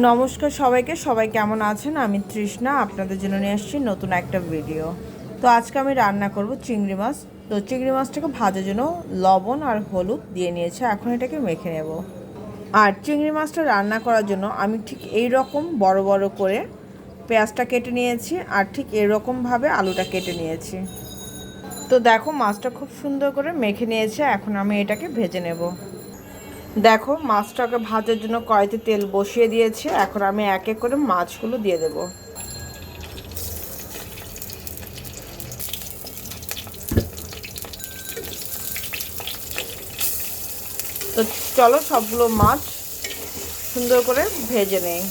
নমস্কার সবাইকে, সবাই কেমন আছেন? আমি তৃষ্ণা, আপনাদের জন্য নিয়ে আসছি নতুন একটা ভিডিও তো আজকে আমি রান্না করব চিংড়ি মাছ। তো চিংড়ি মাছটাকে ভাজার জন্য লবণ আর হলুদ দিয়ে নিয়েছে, এখন এটাকে মেখে নেব। আর চিংড়ি মাছটা রান্না করার জন্য আমি ঠিক এই রকম বড় বড় করে পেঁয়াজটা কেটে নিয়েছি আর ঠিক এরকমভাবে আলুটা কেটে নিয়েছি। তো দেখো মাছটা খুব সুন্দর করে মেখে নিয়েছে, এখন আমি এটাকে ভেজে নেব। দেখো, মাছটাকে ভাজার জন্য কড়াইতে তেল বসিয়ে দিয়েছে। এখন আমি এক এক করে মাছগুলো দিয়ে দেব। তো চলো সবগুলো মাছ সুন্দর করে ভেজে নেই।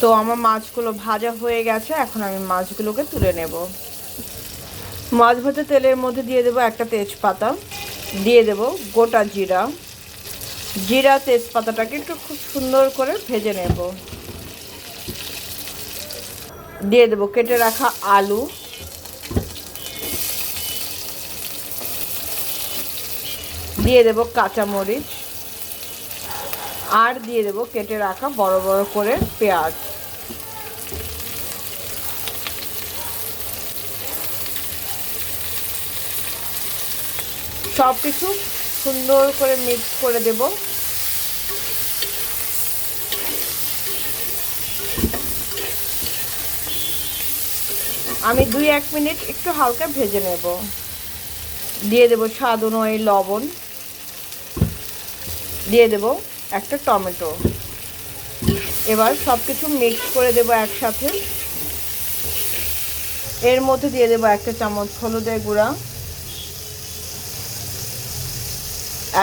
তো আমার মাছগুলো ভাজা হয়ে গেছে, এখন আমি মাছগুলোকে তুলে নেব। মাছ ভাজা তেলের মধ্যে দিয়ে দেবো একটা তেজপাতা। দিয়ে দেব গোটা জিরা। জিরা তেজপাতাটাকে একটু খুব সুন্দর করে ভেজে নেব। দিয়ে দেব কেটে রাখা আলু। দিয়ে দেব কাঁচামরিচ। আর দিয়ে দেব কেটে রাখা বড় বড় করে পেঁয়াজ। সব কিছু সুন্দর করে মিক্স করে দেব। আমি দুই এক মিনিট একটু হালকা ভেজে নেব। দিয়ে দেব স্বাদ অনুযায়ী লবণ। দিয়ে দেব একটা টমেটো। এবার সব কিছু মিক্স করে দেব একসাথে। এর মধ্যে দিয়ে দেবো একটা চামচ হলুদের গুঁড়া।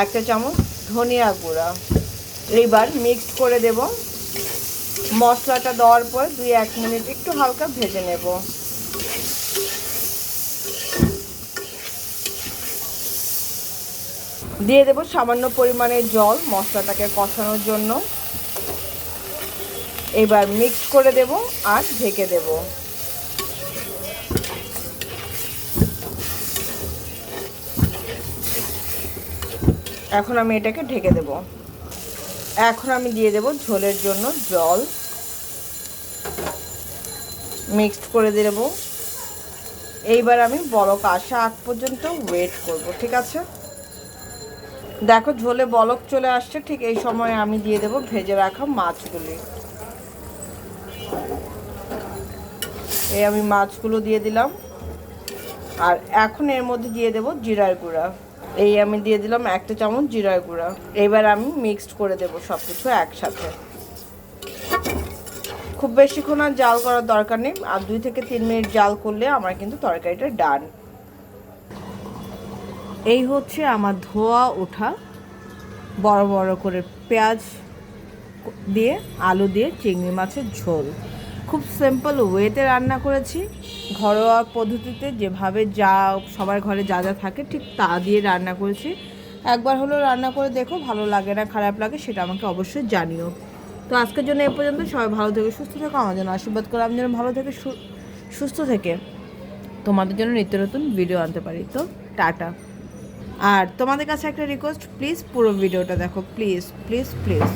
একটা চামচ ধনিয়া গুঁড়া। এবার মিক্সড করে দেব। মশলাটা দেওয়ার পর দুই এক মিনিট একটু হালকা ভেজে নেব। দিয়ে দেব সামান্য পরিমাণে জল মশলাটাকে কষানোর জন্য। এবার মিক্স করে দেব আর ঢেকে দেবো। এখন আমি এটাকে ঢেকে দেব। এখন আমি দিয়ে দেব ঝোলের জন্য জল। মিক্সড করে দেব। এইবার আমি বলক আসা আগ পর্যন্ত ওয়েট করব, ঠিক আছে? দেখো ঝোলে বলক চলে আসছে, ঠিক এই সময় আমি দিয়ে দেব ভেজে রাখা মাছগুলি। এই আমি মাছগুলো দিয়ে দিলাম। আর এখন এর মধ্যে দিয়ে দেব জিরার গুঁড়া। এই আমি দিয়ে দিলাম একটা চামচ জিরার গুঁড়া। এবার আমি মিক্সড করে দেব সব কিছু একসাথে। খুব বেশিক্ষণ আর জাল করার দরকার নেই, আর দুই থেকে তিন মিনিট জাল করলে আমার কিন্তু তরকারিটা ডান এই হচ্ছে আমার ধোয়া ওঠা। বড় বড় করে পেঁয়াজ দিয়ে, আলু দিয়ে, চিংড়ি মাছের ঝোল। খুব সিম্পল ওয়েতে রান্না করেছি। ঘরোয়া পদ্ধতিতে যেভাবে যা সবার ঘরে যা যা থাকে ঠিক তা দিয়ে রান্না করেছি। একবার হলো রান্না করে দেখো ভালো লাগে না, খারাপ লাগে সেটা আমাকে অবশ্যই জানিও। তো আজকের জন্য এ পর্যন্ত, সবাই ভালো থেকে, সুস্থ থাকো, আমার জন্য আশীর্বাদ করো, আমি যেন ভালো থেকে সুস্থ থেকে তোমাদের জন্য নিত্য নতুন ভিডিও আনতে পারি। তো টাটা। আর তোমাদের কাছে একটা রিকোয়েস্ট প্লিজ পুরো ভিডিওটা দেখো প্লিজ প্লিজ প্লিজ